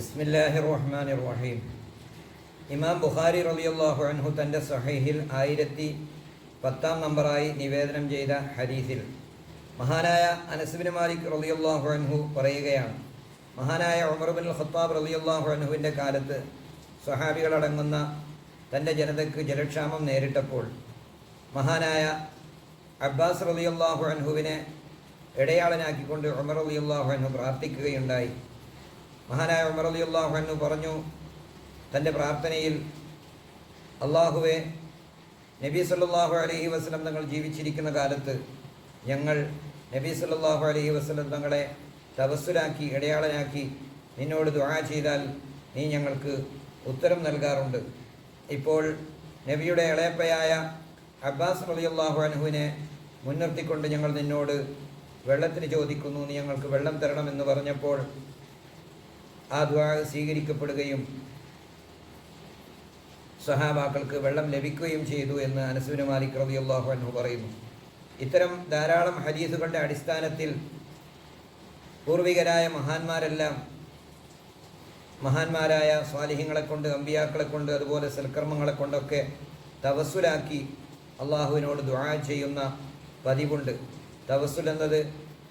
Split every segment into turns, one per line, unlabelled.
ബിസ്മില്ലാഹിർ റഹ്മാനിർ റഹീം ഇമാം ബുഖാരി റളിയല്ലാഹു അൻഹു തന്റെ സഹീഹിൽ ആയിരത്തി പത്താം നമ്പറായി നിവേദനം ചെയ്ത ഹദീസിൽ മഹാനായ അനസുബിൻ മാലിക് റളിയല്ലാഹു അൻഹു പറയുകയാണ്. മഹാനായ ഉമർ ബിൻ ഖത്താബ് റളിയല്ലാഹു അൻഹുവിന്റെ കാലത്ത് സ്വഹാബികളടങ്ങുന്ന തന്റെ ജനതയ്ക്ക് ജലക്ഷാമം നേരിട്ടപ്പോൾ മഹാനായ അബ്ബാസ് റളിയല്ലാഹു അൻഹുവിനെ ഇടയാളനാക്കിക്കൊണ്ട് ഉമർ റളിയല്ലാഹു അൻഹു പ്രാർത്ഥിക്കുകയുണ്ടായി. മഹാനായ ഉമർ അലി അൻഹു പറഞ്ഞു തന്റെ പ്രാർത്ഥനയിൽ അള്ളാഹുവെ നബി സല്ലല്ലാഹു അലഹി വസ്ലം തങ്ങൾ ജീവിച്ചിരിക്കുന്ന കാലത്ത് ഞങ്ങൾ നബി സല്ലല്ലാഹു അലഹി വസ്ലം തങ്ങളെ തപസ്സുരാക്കി ഇടയാളനാക്കി നിന്നോട് ദുആ ചെയ്താൽ നീ ഞങ്ങൾക്ക് ഉത്തരം നൽകാറുണ്ട്. ഇപ്പോൾ നബിയുടെ ഇളയപ്പയായ അബ്ബാസ് റളിയല്ലാഹു അൻഹുവിനെ മുൻനിർത്തിക്കൊണ്ട് ഞങ്ങൾ നിന്നോട് വെള്ളത്തിന് ചോദിക്കുന്നു നീ ഞങ്ങൾക്ക് വെള്ളം തരണമെന്ന് പറഞ്ഞപ്പോൾ ആ ദ്വാ സ്വീകരിക്കപ്പെടുകയും സഹാബാക്കൾക്ക് വെള്ളം ലഭിക്കുകയും ചെയ്തു എന്ന് അനസുവിന് മാലിക് റബി അള്ളാഹു അൻഹു പറയുന്നു. ഇത്തരം ധാരാളം ഹദീസുകളുടെ അടിസ്ഥാനത്തിൽ പൂർവികരായ മഹാന്മാരെല്ലാം മഹാന്മാരായ സ്വാലിഹ്യങ്ങളെ കൊണ്ട് അമ്പിയാക്കളെ കൊണ്ട് അതുപോലെ സൽക്കർമ്മങ്ങളെ കൊണ്ടൊക്കെ തവസ്സുലാക്കി അള്ളാഹുവിനോട് ദുആ ചെയ്യുന്ന പതിവുണ്ട്. തവസ്സുൽ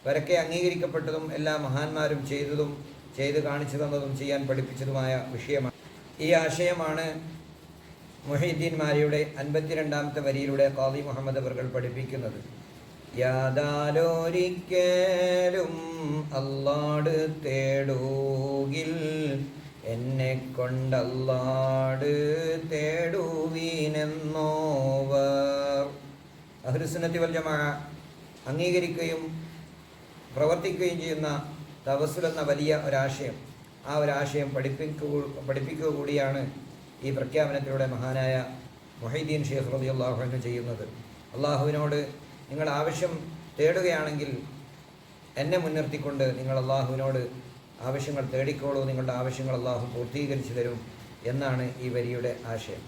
പരക്കെ അംഗീകരിക്കപ്പെട്ടതും എല്ലാ മഹാന്മാരും ചെയ്തതും ചെയ്ത് കാണിച്ചു തന്നതും ചെയ്യാൻ പഠിപ്പിച്ചതുമായ വിഷയമാണ്. ഈ ആശയമാണ് മൊഹീദ്ദീൻ മാരിയുടെ അൻപത്തിരണ്ടാമത്തെ വരിയിലൂടെ ഖാദി മുഹമ്മദ് അവർകൾ പഠിപ്പിക്കുന്നത്. യാതാലോരിക്കലും അല്ലാട് തേടൂകിൽ എന്നെ കൊണ്ടല്ലാട് തേടുവീനെന്നോവർ. അഹ്ലുസുന്നത്തി വൽ ജമാ അംഗീകരിക്കുകയും പ്രവർത്തിക്കുകയും ചെയ്യുന്ന തവസുൽ എന്ന വലിയ ഒരാശയം. ആ ഒരാശയം പഠിപ്പിക്കുക പഠിപ്പിക്കുക കൂടിയാണ് ഈ പ്രഖ്യാപനത്തിലൂടെ മഹാനായ മൊഹീദ്ദീൻ ഷെയ്ഖ് റബി അള്ളാഹുവിന് ചെയ്യുന്നത്. അള്ളാഹുവിനോട് നിങ്ങൾ ആവശ്യം തേടുകയാണെങ്കിൽ എന്നെ മുൻനിർത്തിക്കൊണ്ട് നിങ്ങൾ അള്ളാഹുവിനോട് ആവശ്യങ്ങൾ തേടിക്കോളൂ നിങ്ങളുടെ ആവശ്യങ്ങൾ അള്ളാഹു പൂർത്തീകരിച്ചു തരും എന്നാണ് ഈ വരിയുടെ ആശയം.